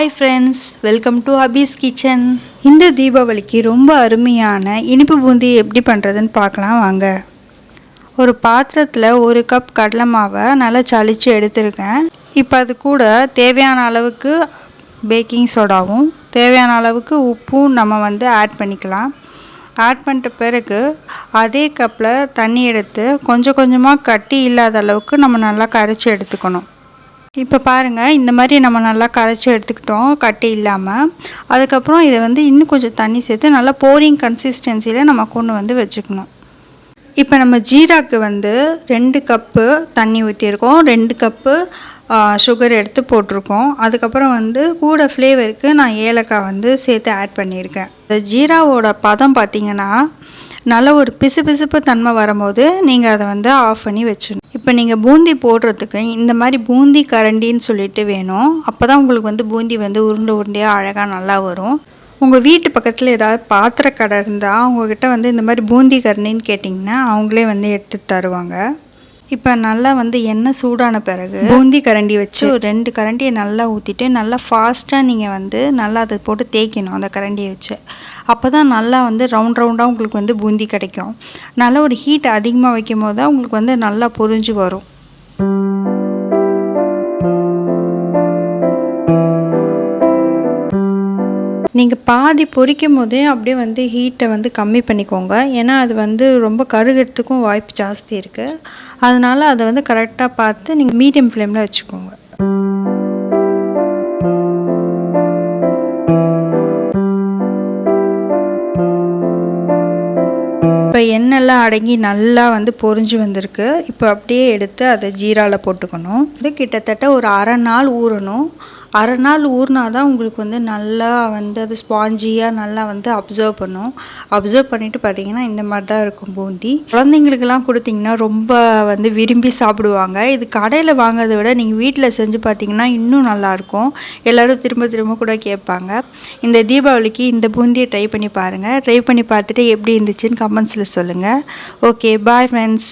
Hi friends welcome to Abi's kitchen இந்த தீபாவளிக்கு ரொம்ப அருமையான இனிப்பு பூந்தி எப்படி பண்ணுறதுன்னு பார்க்கலாம் வாங்க. ஒரு பாத்திரத்தில் ஒரு கப் கடலை மாவை நல்லா சளிச்சு எடுத்திருக்கேன். இப்போ அது கூட தேவையான அளவுக்கு பேக்கிங் சோடாவும் தேவையான அளவுக்கு உப்பும் நம்ம வந்து ஆட் பண்ணிக்கலாம். ஆட் பண்ணிட்ட பிறகு அதே கப்பில் தண்ணி எடுத்து கொஞ்சம் கொஞ்சமாக கட்டி இல்லாத அளவுக்கு நம்ம நல்லா கரைச்சி எடுத்துக்கணும். இப்போ பாருங்கள் இந்த மாதிரி நம்ம நல்லா கரைச்சி எடுத்துக்கிட்டோம் கட்டி இல்லாமல் அதுக்கப்புறம் இதை வந்து இன்னும் கொஞ்சம் தண்ணி சேர்த்து நல்லா போரிங் கன்சிஸ்டன்சியில் நம்ம கொண்டு வந்து வச்சுக்கணும். இப்போ நம்ம ஜீராக்கு வந்து ரெண்டு கப்பு தண்ணி ஊற்றிருக்கோம் ரெண்டு கப்பு சுகர் எடுத்து போட்டிருக்கோம். அதுக்கப்புறம் வந்து கூட ஃப்ளேவருக்கு நான் ஏலக்காய் வந்து சேர்த்து ஆட் பண்ணியிருக்கேன். இந்த ஜீராவோட பதம் பார்த்திங்கன்னா நல்ல ஒரு பிசு பிசுப்பு தன்மை வரும்போது நீங்கள் அதை வந்து ஆஃப் பண்ணி வச்சிடணும் இப்போ நீங்கள் பூந்தி போடுறதுக்கு இந்த மாதிரி பூந்தி கரண்டின்னு சொல்லிட்டு வேணும். அப்போ தான் உங்களுக்கு வந்து பூந்தி வந்து உருண்டை உருண்டையாக அழகாக நல்லா வரும். உங்கள் வீட்டு பக்கத்தில் ஏதாவது பாத்திர கடை இருந்தால் அவங்கக்கிட்ட வந்து இந்த மாதிரி பூந்தி கரண்டின்னு கேட்டிங்கன்னா அவங்களே வந்து எடுத்து தருவாங்க. இப்போ நல்லா வந்து எண்ணெய் சூடான பிறகு பூந்தி கரண்டி வச்சு ஒரு ரெண்டு கரண்டியை நல்லா ஊற்றிட்டு நல்லா ஃபாஸ்ட்டாக நீங்கள் வந்து நல்லா அதை போட்டு தேய்க்கணும் அந்த கரண்டியை வச்சு. அப்போ தான் நல்லா வந்து ரவுண்ட் ரவுண்டாக உங்களுக்கு வந்து பூந்தி கிடைக்கும். நல்லா ஒரு ஹீட் அதிகமாக வைக்கும் போது தான் உங்களுக்கு வந்து நல்லா பொரிஞ்சு வரும். நீங்கள் பாதி பொரிக்கும் போதே அப்படியே வந்து ஹீட்டை வந்து கம்மி பண்ணிக்கோங்க. ஏன்னா அது வந்து ரொம்ப கருகிறதுக்கும் வாய்ப்பு ஜாஸ்தி இருக்குது அதனால் அதை வந்து கரெக்டாக பார்த்து நீங்கள் மீடியம் ஃப்ளேமில் வச்சுக்கோங்க. இப்போ எண்ணெய்லாம் அடங்கி நல்லா வந்து பொரிஞ்சு வந்திருக்கு. இப்போ அப்படியே எடுத்து அதை ஜீராவில் போட்டுக்கணும். இது கிட்டத்தட்ட ஒரு அரை நாள் ஊறணும். அரை நாள் ஊறினா தான் உங்களுக்கு வந்து நல்லா வந்து அது ஸ்பாஞ்சியாக நல்லா வந்து அப்சர்வ் பண்ணும். அப்சர்வ் பண்ணிவிட்டு பார்த்தீங்கன்னா இந்த மாதிரி தான் இருக்கும் பூந்தி. குழந்தைங்களுக்கெல்லாம் கொடுத்தீங்கன்னா ரொம்ப வந்து விரும்பி சாப்பிடுவாங்க. இது கடையில் வாங்குறத விட நீங்கள் வீட்டில் செஞ்சு பார்த்தீங்கன்னா இன்னும் நல்லாயிருக்கும். எல்லோரும் திரும்ப திரும்ப கூட கேட்பாங்க. இந்த தீபாவளிக்கு இந்த பூந்தியை ட்ரை பண்ணி பாருங்கள் ட்ரை பண்ணி பார்த்துட்டு எப்படி இருந்துச்சுன்னு கமெண்ட்ஸில் சொல்லுங்கள் ஓகே பாய் ஃப்ரெண்ட்ஸ்